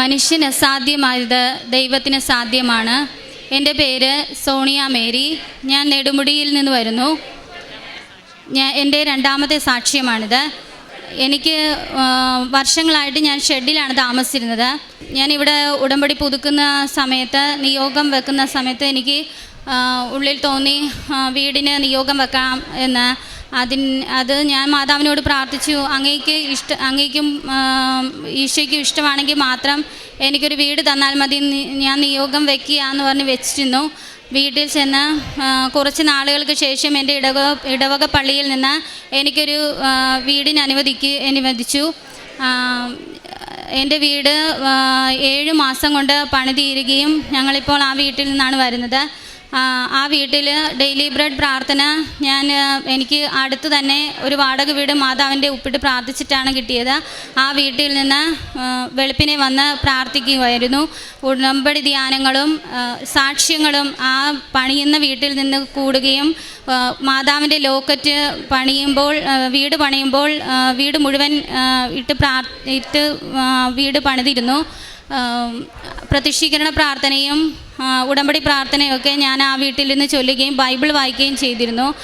മനുഷ്യന് അസാധ്യമായത് ദൈവത്തിന് സാധ്യമാണ്. എന്റെ പേര് സോണിയ മേരി. ഞാൻ നെടുമുടിയിൽ നിന്ന് വരുന്നു. ഞാൻ എന്റെ രണ്ടാമത്തെ സാക്ഷ്യമാണിത്. എനിക്ക് വർഷങ്ങളായിട്ട് ഞാൻ ഷെഡിലാണ് താമസിച്ചിരുന്നത്. ഞാൻ ഇവിടെ ഉടമ്പടി പുതുക്കുന്ന സമയത്ത് നിയോഗം വെക്കുന്ന സമയത്ത് എനിക്ക് ഉള്ളിൽ തോന്നി വീടിന് നിയോഗം വെക്കാം എന്ന് അതിന് അത് ഞാൻ മാതാവിനോട് പ്രാർത്ഥിച്ചു. അങ്ങേക്ക് ഇഷ്ട അങ്ങേക്കും ഈശോയ്ക്കും ഇഷ്ടമാണെങ്കിൽ മാത്രം എനിക്കൊരു വീട് തന്നാൽ മതി. ഞാൻ നിയോഗം വെക്കുക എന്ന് പറഞ്ഞ് വെച്ചിരുന്നു. വീട്ടിൽ ചെന്ന് കുറച്ച് നാളുകൾക്ക് ശേഷം എന്റെ ഇടവ ഇടവക പള്ളിയിൽ നിന്ന് എനിക്കൊരു വീടിന് അനുവദിക്ക് അനുവദിച്ചു. എന്റെ വീട് ഏഴ് മാസം കൊണ്ട് പണിതീരുകയും ഞങ്ങളിപ്പോൾ ആ വീട്ടിൽ നിന്നാണ് വരുന്നത്. ആ, വീട്ടിൽ ഡെയിലി ബ്രെഡ് പ്രാർത്ഥന. ഞാൻ എനിക്ക് അടുത്ത് തന്നെ ഒരു വാടക വീട് മാതാവിന്റെ ഉപ്പിട്ട് പ്രാർത്ഥിച്ചിട്ടാണ് കിട്ടിയത്. ആ വീട്ടിൽ നിന്ന് വെളുപ്പിനെ വന്ന് പ്രാർത്ഥിക്കുമായിരുന്നു ഉടമ്പടി ധ്യാനങ്ങളും സാക്ഷ്യങ്ങളും ആ പണിയുന്ന വീട്ടിൽ നിന്ന് കൂടുകയും മാതാവിന്റെ ലോക്കറ്റ് പണിയുമ്പോൾ വീട് പണിയുമ്പോൾ വീട് മുഴുവൻ ഇട്ട് പ്രാർ ഇട്ട് വീട് പണിതിരുന്നു. ആ, പ്രത്യക്ഷീകരണ പ്രാർത്ഥനയും ഉടമ്പടി പ്രാർത്ഥനയൊക്കെ ഞാൻ ആ വീട്ടിൽ നിന്ന് ചൊല്ലുകയും ബൈബിൾ വായിക്കുകയും ചെയ്തിരുന്നു.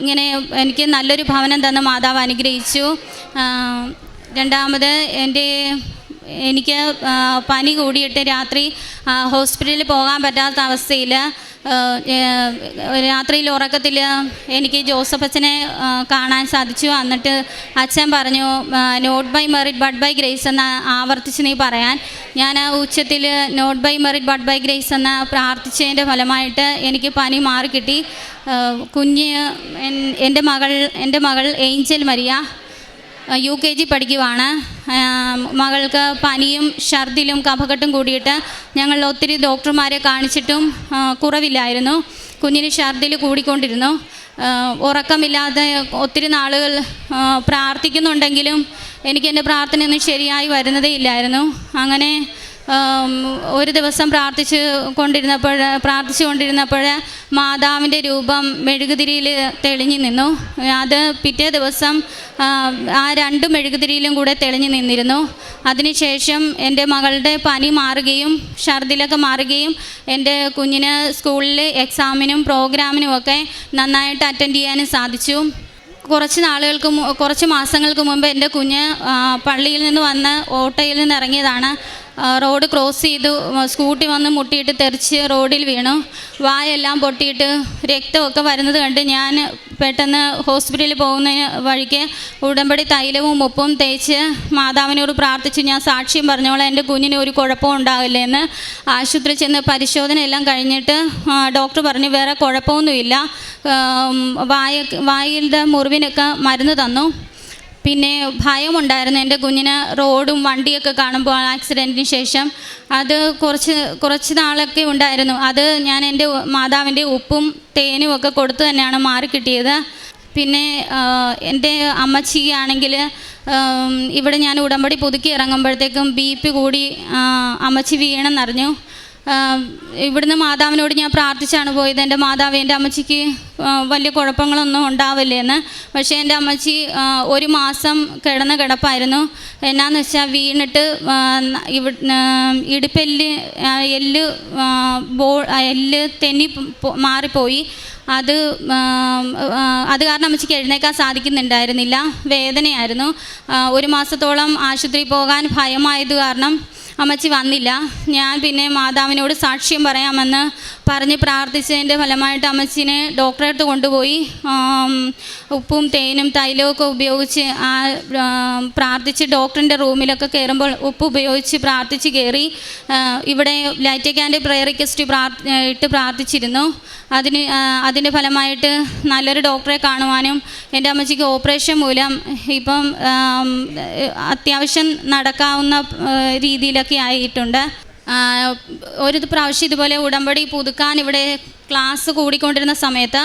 ഇങ്ങനെ എനിക്ക് നല്ലൊരു ഭവനം തന്ന മാതാവ് അനുഗ്രഹിച്ചു. രണ്ടാമത് എന്റെ എനിക്ക് പനി കൂടിയിട്ട് രാത്രി ഹോസ്പിറ്റലിൽ പോകാൻ പറ്റാത്ത അവസ്ഥയിൽ രാത്രിയിൽ ഉറക്കത്തിൽ എനിക്ക് ജോസഫ് അച്ഛനെ കാണാൻ സാധിച്ചു. എന്നിട്ട് അച്ഛൻ പറഞ്ഞു not by merit but by grace എന്ന് ആവർത്തിച്ച് നീ പറയാൻ. ഞാൻ ആ ഉച്ചത്തിൽ not by merit but by grace എന്ന് പ്രാർത്ഥിച്ചതിന്റെ ഫലമായിട്ട് എനിക്ക് പനി മാറിക്കിട്ടി. കിട്ടി കുഞ്ഞ് എന്റെ മകൾ എന്റെ മകൾ Angel Maria. U K G പഠിക്കുവാണ്. മകൾക്ക് പനിയും ഛർദിലും കഫക്കെട്ടും കൂടിയിട്ട് ഞങ്ങൾ ഒത്തിരി ഡോക്ടർമാരെ കാണിച്ചിട്ടും കുറവില്ലായിരുന്നു. കുഞ്ഞിന് ഛർദിൽ കൂടിക്കൊണ്ടിരുന്നു. ഉറക്കമില്ലാതെ ഒത്തിരി നാളുകൾ പ്രാർത്ഥിക്കുന്നുണ്ടെങ്കിലും എനിക്ക് എന്റെ പ്രാർത്ഥനയൊന്നും ശരിയായി വരുന്നതേ ഇല്ലായിരുന്നു. അങ്ങനെ ഒരു ദിവസം പ്രാർത്ഥിച്ചു കൊണ്ടിരുന്നപ്പോൾ പ്രാർത്ഥിച്ചു കൊണ്ടിരുന്നപ്പോൾ മാതാവിന്റെ രൂപം മെഴുകുതിരിയിൽ തെളിഞ്ഞു നിന്നു. അത് പിറ്റേ ദിവസം ആ, രണ്ട് മെഴുകുതിരിയിലും കൂടെ തെളിഞ്ഞു നിന്നിരുന്നു. അതിനുശേഷം എന്റെ മകളുടെ പനി മാറുകയും ഛർദിലൊക്കെ മാറുകയും എന്റെ കുഞ്ഞിന് സ്കൂളിൽ എക്സാമിനും പ്രോഗ്രാമിനും ഒക്കെ നന്നായിട്ട് അറ്റൻഡ് ചെയ്യാനും സാധിച്ചു. കുറച്ച് നാളുകൾക്ക് കുറച്ച് മാസങ്ങൾക്ക് മുമ്പ് എന്റെ കുഞ്ഞ് പള്ളിയിൽ നിന്ന് വന്ന് ഓട്ടോയിൽ നിന്ന് ഇറങ്ങിയതാണ്. റോഡ് ക്രോസ് ചെയ്തു സ്കൂട്ടി വന്ന് മുട്ടിയിട്ട് തെറിച്ച് റോഡിൽ വീണു. വായെല്ലാം പൊട്ടിയിട്ട് രക്തമൊക്കെ വരുന്നത് കണ്ട് ഞാൻ പെട്ടെന്ന് ഹോസ്പിറ്റലിൽ പോകുന്ന വഴിക്ക് ഉടമ്പടി തൈലവും ഉപ്പും തേച്ച് മാതാവിനോട് പ്രാർത്ഥിച്ചു. ഞാൻ സാക്ഷ്യം പറഞ്ഞോളാം എന്റെ കുഞ്ഞിന് ഒരു കുഴപ്പവും ഉണ്ടാവില്ല എന്ന്. ആശുപത്രിയിൽ ചെന്ന് പരിശോധന എല്ലാം കഴിഞ്ഞിട്ട് ഡോക്ടർ പറഞ്ഞു വേറെ കുഴപ്പമൊന്നുമില്ല. വായ വായിലെ മുറിവിനൊക്കെ മരുന്ന് തന്നു. പിന്നെ ഭയമുണ്ടായിരുന്നു. എന്റെ കുഞ്ഞിന് റോഡും വണ്ടിയൊക്കെ കാണുമ്പോൾ ആക്സിഡന്റിന് ശേഷം അത് കുറച്ച് കുറച്ച് നാളൊക്കെ ഉണ്ടായിരുന്നു. അത് ഞാൻ എന്റെ മാതാവിന്റെ ഉപ്പും തേനും ഒക്കെ കൊടുത്തു തന്നെയാണ് മാറിക്കിട്ടിയത് പിന്നെ എന്റെ അമ്മച്ചിയാണെങ്കിൽ ഇവിടെ ഞാൻ ഉടമ്പടി പുതുക്കി ഇറങ്ങുമ്പോഴത്തേക്കും ബി പി കൂടി അമ്മച്ചി വീണെന്നറിഞ്ഞു. ഇവിടുന്ന് മാതാവിനോട് ഞാൻ പ്രാർത്ഥിച്ചാണ് പോയത്. എന്റെ മാതാവ് എന്റെ അമ്മച്ചിക്ക് വലിയ കുഴപ്പങ്ങളൊന്നും ഉണ്ടാവില്ലേന്ന്. പക്ഷേ എന്റെ അമ്മച്ചി ഒരു മാസം കിടന്ന കിടപ്പായിരുന്നു. എന്നാന്ന് വെച്ചാൽ വീണിട്ട് ഇവ ഇടുപ്പെല്ല് എല്ല് ബോ എല്ല് തെന്നി മാറിപ്പോയി. അത് അത് കാരണം അമ്മച്ചിക്ക് എഴുന്നേക്കാൻ സാധിക്കുന്നുണ്ടായിരുന്നില്ല. വേദനയായിരുന്നു. ഒരു മാസത്തോളം ആശുപത്രി പോകാൻ ഭയമായത് കാരണം അമ്മച്ചി വന്നില്ല. ഞാൻ പിന്നെ മാതാവിനോട് സാക്ഷ്യം പറയാമെന്ന് പറഞ്ഞ് പ്രാർത്ഥിച്ചതിന്റെ ഫലമായിട്ട് അമ്മച്ചിനെ ഡോക്ടറെ അടുത്ത് കൊണ്ടുപോയി. ഉപ്പും തേനും തൈലവും ഒക്കെ ഉപയോഗിച്ച് ആ പ്രാർത്ഥിച്ച് ഡോക്ടറിന്റെ റൂമിലൊക്കെ കയറുമ്പോൾ ഉപ്പ് ഉപയോഗിച്ച് പ്രാർത്ഥിച്ച് കയറി ഇവിടെ ലൈറ്റക്കാന്റെ പ്രയർ റിക്വസ്റ്റ് ഇട്ട് പ്രാർത്ഥിച്ചിരുന്നു. അതിന് അതിന്റെ ഫലമായിട്ട് നല്ലൊരു ഡോക്ടറെ കാണുവാനും എന്റെ അമ്മച്ചിക്ക് ഓപ്പറേഷൻ മൂലം ഇപ്പം അത്യാവശ്യം നടക്കാവുന്ന രീതിയിലൊക്കെ ആയിട്ടുണ്ട്. ഒരു പ്രാവശ്യം ഇതുപോലെ ഉടമ്പടി പുതുക്കാൻ ഇവിടെ ക്ലാസ് കൂടിക്കൊണ്ടിരുന്ന സമയത്ത്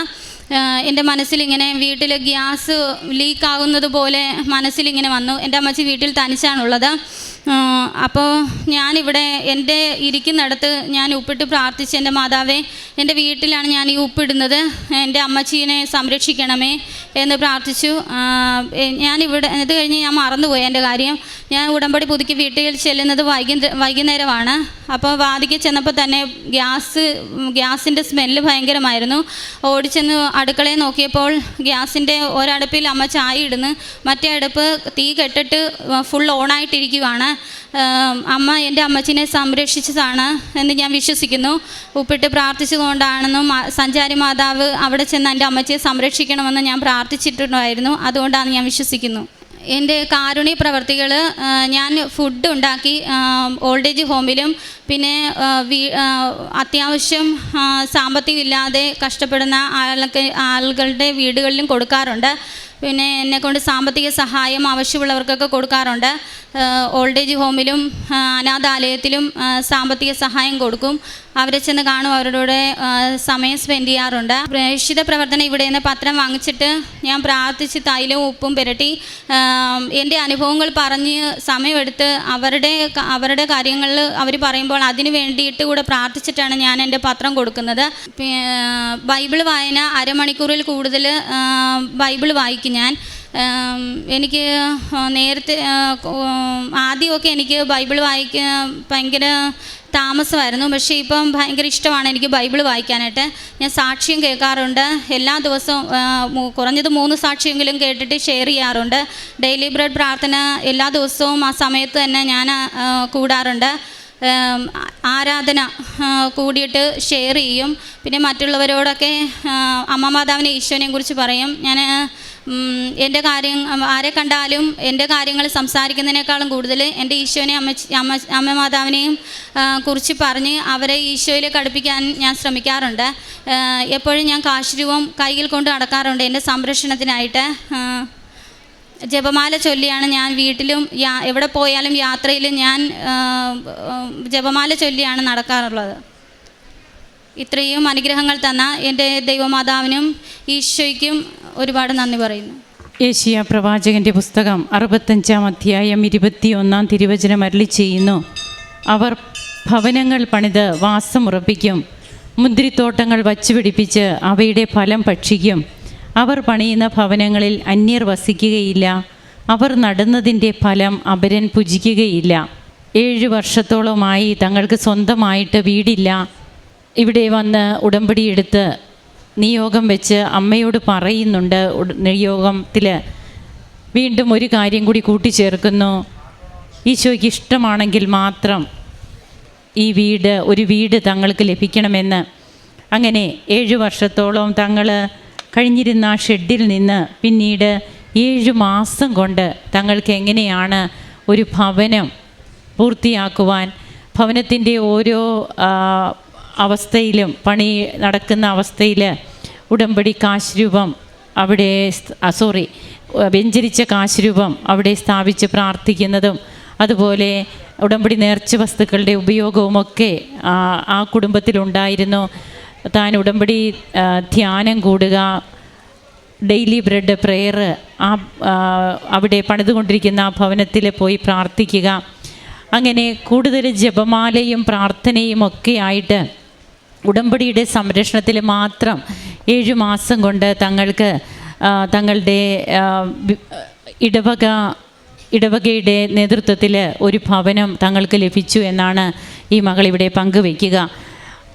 എന്റെ മനസ്സിലിങ്ങനെ വീട്ടിൽ ഗ്യാസ് ലീക്ക് ആകുന്നത് പോലെ മനസ്സിലിങ്ങനെ വന്നു. എന്റെ അമ്മച്ചി വീട്ടിൽ തനിച്ചാണുള്ളത്. അപ്പോൾ ഞാനിവിടെ എന്റെ ഇരിക്കുന്നിടത്ത് ഞാൻ ഉപ്പിട്ട് പ്രാർത്ഥിച്ച് എന്റെ മാതാവേ എന്റെ വീട്ടിലാണ് ഞാൻ ഈ ഉപ്പിടുന്നത്. എന്റെ അമ്മച്ചീനെ സംരക്ഷിക്കണമേ എന്ന് പ്രാർത്ഥിച്ചു. ഞാനിവിടെ ഇത് കഴിഞ്ഞ് ഞാൻ മറന്നുപോയി എന്റെ കാര്യം. ഞാൻ ഉടമ്പടി പുതുക്കി വീട്ടിൽ ചെല്ലുന്നത് വൈകി വൈകുന്നേരമാണ്. അപ്പോൾ വാതിക്ക് ചെന്നപ്പോൾ തന്നെ ഗ്യാസ് ഗ്യാസിന്റെ സ്മെല്ല് ഭയങ്കരമായിരുന്നു. ഓടിച്ചെന്ന് അടുക്കളയിൽ നോക്കിയപ്പോൾ ഗ്യാസിന്റെ ഒരടുപ്പിൽ അമ്മ ചായ ഇടുന്നു. മറ്റേ അടുപ്പ് തീ കെട്ടിട്ട് ഫുൾ ഓണായിട്ടിരിക്കുവാണ് അമ്മ എന്റെ അമ്മച്ചിനെ സംരക്ഷിച്ചതാണ് എന്ന് ഞാൻ വിശ്വസിക്കുന്നു. ഉപ്പിട്ട് പ്രാർത്ഥിച്ചതുകൊണ്ടാണെന്നും സഞ്ചാരി മാതാവ് അവിടെ ചെന്ന് എന്റെ അമ്മച്ചിയെ സംരക്ഷിക്കണമെന്ന് ഞാൻ പ്രാർത്ഥിച്ചിട്ടുണ്ടായിരുന്നു. അതുകൊണ്ടാണ് ഞാൻ വിശ്വസിക്കുന്നു. എന്റെ കാരുണ്യ പ്രവർത്തികൾ ഞാൻ ഫുഡ് ഉണ്ടാക്കി ഓൾഡ് ഏജ് ഹോമിലും പിന്നെ അത്യാവശ്യം സാമ്പത്തികം ഇല്ലാതെ കഷ്ടപ്പെടുന്ന ആൾക്ക് ആളുകളുടെ വീടുകളിലും കൊടുക്കാറുണ്ട്. പിന്നെ എന്നെക്കൊണ്ട് സാമ്പത്തിക സഹായം ആവശ്യമുള്ളവർക്കൊക്കെ കൊടുക്കാറുണ്ട്. ഓൾഡ് ഏജ് ഹോമിലും അനാഥാലയത്തിലും സാമ്പത്തിക സഹായം കൊടുക്കും. അവരെ ചെന്ന് കാണും അവരുടെ സമയം സ്പെൻഡ് ചെയ്യാറുണ്ട്. പ്രേക്ഷിത പ്രവർത്തനം ഇവിടെ നിന്ന് പത്രം വാങ്ങിച്ചിട്ട് ഞാൻ പ്രാർത്ഥിച്ച് തൈലവും ഉപ്പും പുരട്ടി എന്റെ അനുഭവങ്ങൾ പറഞ്ഞ് സമയമെടുത്ത് അവരുടെ അവരുടെ കാര്യങ്ങളിൽ അവർ പറയുമ്പോൾ അതിന് വേണ്ടിയിട്ട് കൂടെ പ്രാർത്ഥിച്ചിട്ടാണ് ഞാൻ എന്റെ പത്രം കൊടുക്കുന്നത്. ബൈബിൾ വായന അരമണിക്കൂറിൽ കൂടുതൽ ബൈബിൾ വായിക്കും ഞാൻ. എനിക്ക് നേരത്തെ ആദ്യമൊക്കെ എനിക്ക് ബൈബിൾ വായിക്കാൻ ഭയങ്കര താമസമായിരുന്നു. പക്ഷേ ഇപ്പം ഭയങ്കര ഇഷ്ടമാണ് എനിക്ക് ബൈബിൾ വായിക്കാനായിട്ട്. ഞാൻ സാക്ഷ്യം കേൾക്കാറുണ്ട്. എല്ലാ ദിവസവും കുറഞ്ഞത് മൂന്ന് സാക്ഷ്യമെങ്കിലും കേട്ടിട്ട് ഷെയർ ചെയ്യാറുണ്ട്. ഡെയിലി ബ്രെഡ് പ്രാർത്ഥന എല്ലാ ദിവസവും ആ സമയത്ത് തന്നെ ഞാൻ കൂടാറുണ്ട്. ആരാധന കൂടിയിട്ട് ഷെയർ ചെയ്യും. പിന്നെ മറ്റുള്ളവരോടൊക്കെ അമ്മ മാതാവിനെ ഈശോനെയും കുറിച്ച് പറയും. ഞാൻ എന്റെ കാര്യം ആരെ കണ്ടാലും എന്റെ കാര്യങ്ങൾ സംസാരിക്കുന്നതിനേക്കാളും കൂടുതൽ എന്റെ ഈശോനെ അമ്മ അമ്മ അമ്മ മാതാവിനെയും കുറിച്ച് പറഞ്ഞ് അവരെ ഈശോയിലേക്ക് അടുപ്പിക്കാൻ ഞാൻ ശ്രമിക്കാറുണ്ട്. എപ്പോഴും ഞാൻ കാശുരൂപം കയ്യിൽ കൊണ്ട് നടക്കാറുണ്ട് എന്റെ സംരക്ഷണത്തിനായിട്ട്. ജപമാല ചൊല്ലിയാണ് ഞാൻ വീട്ടിലും എവിടെ പോയാലും യാത്രയിലും ഞാൻ ജപമാല ചൊല്ലിയാണ് നടക്കാറുള്ളത്. ഇത്രയും അനുഗ്രഹങ്ങൾ തന്ന എന്റെ ദൈവമാതാവിനും ഈശോയ്ക്കും ഒരുപാട് നന്ദി പറയുന്നു. ഏഷ്യ പ്രവാചകന്റെ പുസ്തകം അറുപത്തഞ്ചാം അധ്യായം ഇരുപത്തിയൊന്നാം തിരുവചനം അരളി ചെയ്യുന്നു. അവർ ഭവനങ്ങൾ പണിത് വാസമുറപ്പിക്കും മുന്തിരിത്തോട്ടങ്ങൾ വച്ചുപിടിപ്പിച്ച് അവയുടെ ഫലം ഭക്ഷിക്കും. അവർ പണിയുന്ന ഭവനങ്ങളിൽ അന്യർ വസിക്കുകയില്ല. അവർ നടുന്നതിന്റെ ഫലം അപരൻ പുജിക്കുകയില്ല. ഏഴ് വർഷത്തോളമായി തങ്ങൾക്ക് സ്വന്തമായിട്ട് വീടില്ല. ഇവിടെ വന്ന് ഉടമ്പടി ഉടമ്പടിയെടുത്ത് നിയോഗം വെച്ച് അമ്മയോട് പറയുന്നുണ്ട്. നിയോഗത്തിൽ വീണ്ടും ഒരു കാര്യം കൂടി കൂട്ടിച്ചേർക്കുന്നു. ഈശോയ്ക്ക് ഇഷ്ടമാണെങ്കിൽ മാത്രം ഈ വീട് ഒരു വീട് തങ്ങൾക്ക് ലഭിക്കണമെന്ന്. അങ്ങനെ ഏഴ് വർഷത്തോളം തങ്ങൾ കഴിഞ്ഞിരുന്ന ആ ഷെഡിൽ നിന്ന് പിന്നീട് ഏഴ് മാസം കൊണ്ട് തങ്ങൾക്ക് എങ്ങനെയാണ് ഒരു ഭവനം പൂർത്തിയാക്കുവാൻ ഭവനത്തിന്റെ ഓരോ അവസ്ഥയിലും പണി നടക്കുന്ന അവസ്ഥയിൽ ഉടമ്പടി കാശ് രൂപം അവിടെ സോറി വ്യഞ്ചരിച്ച കാശ് രൂപം അവിടെ സ്ഥാപിച്ച് പ്രാർത്ഥിക്കുന്നതും അതുപോലെ ഉടമ്പടി നേർച്ച വസ്തുക്കളുടെ ഉപയോഗവുമൊക്കെ ആ, കുടുംബത്തിലുണ്ടായിരുന്നു. താൻ ഉടമ്പടി ധ്യാനം കൂടുക ഡെയിലി ബ്രെഡ് പ്രെയർ ആ, അവിടെ പണിതുകൊണ്ടിരിക്കുന്ന ആ ഭവനത്തിൽ പോയി പ്രാർത്ഥിക്കുക. അങ്ങനെ കൂടുതൽ ജപമാലയും പ്രാർത്ഥനയും ഒക്കെ ആയിട്ട് ഉടമ്പടിയുടെ സംരക്ഷണത്തിൽ മാത്രം ഏഴ് മാസം കൊണ്ട് തങ്ങൾക്ക് തങ്ങളുടെ ഇടവക ഇടവകയുടെ നേതൃത്വത്തിൽ ഒരു ഭവനം തങ്ങൾക്ക് ലഭിച്ചു എന്നാണ് ഈ മകൾ ഇവിടെ പങ്കുവയ്ക്കുക.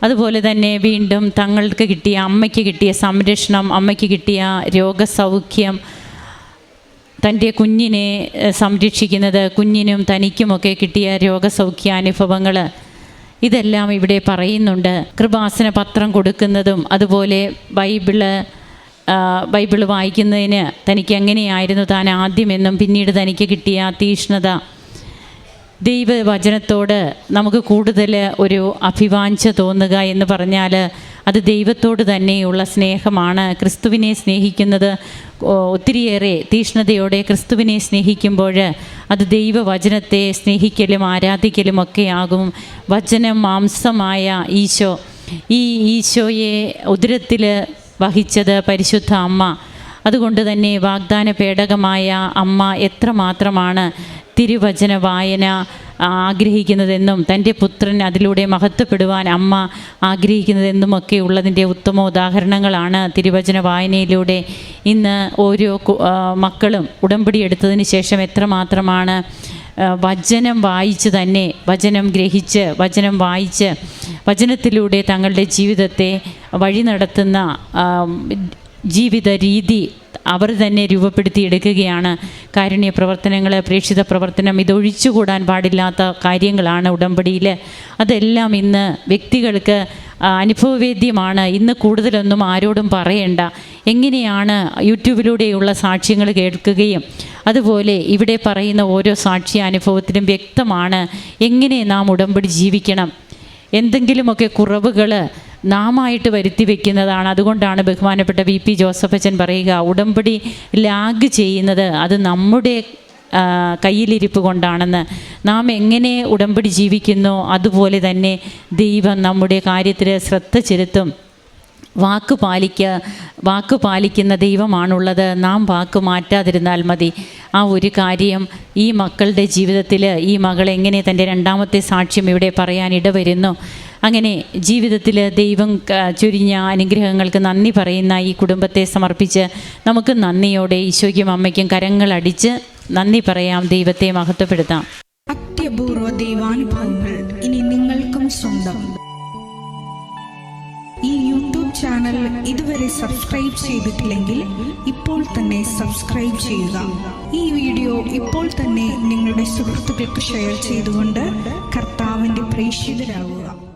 അതുപോലെ തന്നെ വീണ്ടും തങ്ങൾക്ക് കിട്ടിയ അമ്മയ്ക്ക് കിട്ടിയ സംരക്ഷണം അമ്മയ്ക്ക് കിട്ടിയ രോഗസൗഖ്യം തന്റെ കുഞ്ഞിനെ സംരക്ഷിക്കുന്നത് കുഞ്ഞിനും തനിക്കുമൊക്കെ കിട്ടിയ രോഗസൗഖ്യാനുഭവങ്ങൾ ഇതെല്ലാം ഇവിടെ പറയുന്നുണ്ട്. കൃപാസന പത്രം കൊടുക്കുന്നതും അതുപോലെ ബൈബിൾ ബൈബിൾ വായിക്കുന്നതിന് തനിക്ക് എങ്ങനെയായിരുന്നു താൻ ആദ്യമെന്നും പിന്നീട് തനിക്ക് കിട്ടിയ തീഷ്ണത. ദൈവവചനത്തോട് നമുക്ക് കൂടുതൽ ഒരു അഭിവാഞ്ച തോന്നുക എന്ന് പറഞ്ഞാൽ അത് ദൈവത്തോട് തന്നെയുള്ള സ്നേഹമാണ്. ക്രിസ്തുവിനെ സ്നേഹിക്കുന്നത് ഒത്തിരിയേറെ തീഷ്ണതയോടെ ക്രിസ്തുവിനെ സ്നേഹിക്കുമ്പോൾ അത് ദൈവവചനത്തെ സ്നേഹിക്കലും ആരാധിക്കലും ഒക്കെ ആകും വചനം മാംസമായ ഈശോ. ഈ ഈശോയെ ഉദരത്തിൽ വഹിച്ചത് പരിശുദ്ധ അമ്മ. അതുകൊണ്ട് തന്നെ വാഗ്ദാന പേടകമായ അമ്മ എത്രമാത്രമാണ് തിരുവചന വായന ആഗ്രഹിക്കുന്നതെന്നും തന്റെ പുത്രൻ അതിലൂടെ മഹത്വപ്പെടുവാൻ അമ്മ ആഗ്രഹിക്കുന്നതെന്നുമൊക്കെ ഉള്ളതിന്റെ ഉത്തമ ഉദാഹരണങ്ങളാണ് തിരുവചന വായനയിലൂടെ ഇന്ന് ഓരോ മക്കളും ഉടമ്പടി എടുത്തതിന് ശേഷം എത്രമാത്രമാണ് വചനം വായിച്ച് തന്നെ വചനം ഗ്രഹിച്ച് വചനം വായിച്ച് വചനത്തിലൂടെ തങ്ങളുടെ ജീവിതത്തെ വഴി നടത്തുന്ന ജീവിത രീതി അവർ തന്നെ രൂപപ്പെടുത്തിയെടുക്കുകയാണ്. കാരുണ്യ പ്രവർത്തനങ്ങൾ പ്രേക്ഷിത പ്രവർത്തനം ഇതൊഴിച്ചുകൂടാൻ പാടില്ലാത്ത കാര്യങ്ങളാണ് ഉടമ്പടിയിൽ അതെല്ലാം ഇന്ന് വ്യക്തികൾക്ക് അനുഭവവേദ്യമാണ്. ഇന്ന് കൂടുതലൊന്നും ആരോടും പറയേണ്ട. എങ്ങനെയാണ് യൂട്യൂബിലൂടെയുള്ള സാക്ഷ്യങ്ങൾ കേൾക്കുകയും അതുപോലെ ഇവിടെ പറയുന്ന ഓരോ സാക്ഷി അനുഭവത്തിലും വ്യക്തമാണ് എങ്ങനെ നാം ഉടമ്പടി ജീവിക്കണം. എന്തെങ്കിലുമൊക്കെ കുറവുകൾ നാമായിട്ട് വരുത്തി വെക്കുന്നതാണ്. അതുകൊണ്ടാണ് ബഹുമാനപ്പെട്ട വി പി ജോസഫ് അച്ഛൻ പറയുക ഉടമ്പടി ലാഗ് ചെയ്യുന്നത് അത് നമ്മുടെ കയ്യിലിരിപ്പ് കൊണ്ടാണെന്ന്. നാം എങ്ങനെ ഉടമ്പടി ജീവിക്കുന്നു? അതുപോലെ തന്നെ ദൈവം നമ്മുടെ കാര്യത്തിൽ ശ്രദ്ധ ചെലുത്തും. വാക്ക് പാലിക്ക വാക്ക് പാലിക്കുന്ന ദൈവമാണുള്ളത്. നാം വാക്ക് മാറ്റാതിരുന്നാൽ മതി. ആ ഒരു കാര്യം ഈ മക്കളുടെ ജീവിതത്തിൽ ഈ മകൾ എങ്ങനെ തന്റെ രണ്ടാമത്തെ സാക്ഷ്യം ഇവിടെ പറയാൻ ഇടവരുന്നു അങ്ങനെ ജീവിതത്തിൽ ദൈവം ചുരിഞ്ഞ അനുഗ്രഹങ്ങൾക്ക് നന്ദി പറയുന്ന ഈ കുടുംബത്തെ സമർപ്പിച്ച് നമുക്ക് നന്ദിയോടെ ഈശോയ്ക്കും അമ്മയ്ക്കും കരങ്ങളടിച്ച് നന്ദി പറയാം ദൈവത്തെ മഹത്വപ്പെടുത്താം. അത്യപൂർവ ദൈവാനുഭവങ്ങൾ ഇനി നിങ്ങൾക്കും സ്വന്തം. ഈ യൂട്യൂബ് ചാനൽ ഇതുവരെ സബ്സ്ക്രൈബ് ചെയ്തിട്ടില്ലെങ്കിൽ ഇപ്പോൾ തന്നെ സബ്സ്ക്രൈബ് ചെയ്യുക. ഈ വീഡിയോ ഇപ്പോൾ തന്നെ നിങ്ങളുടെ സുഹൃത്തുക്കൾക്ക് ഷെയർ ചെയ്തുകൊണ്ട് കർത്താവിന്റെ പ്രേക്ഷിതരാകുക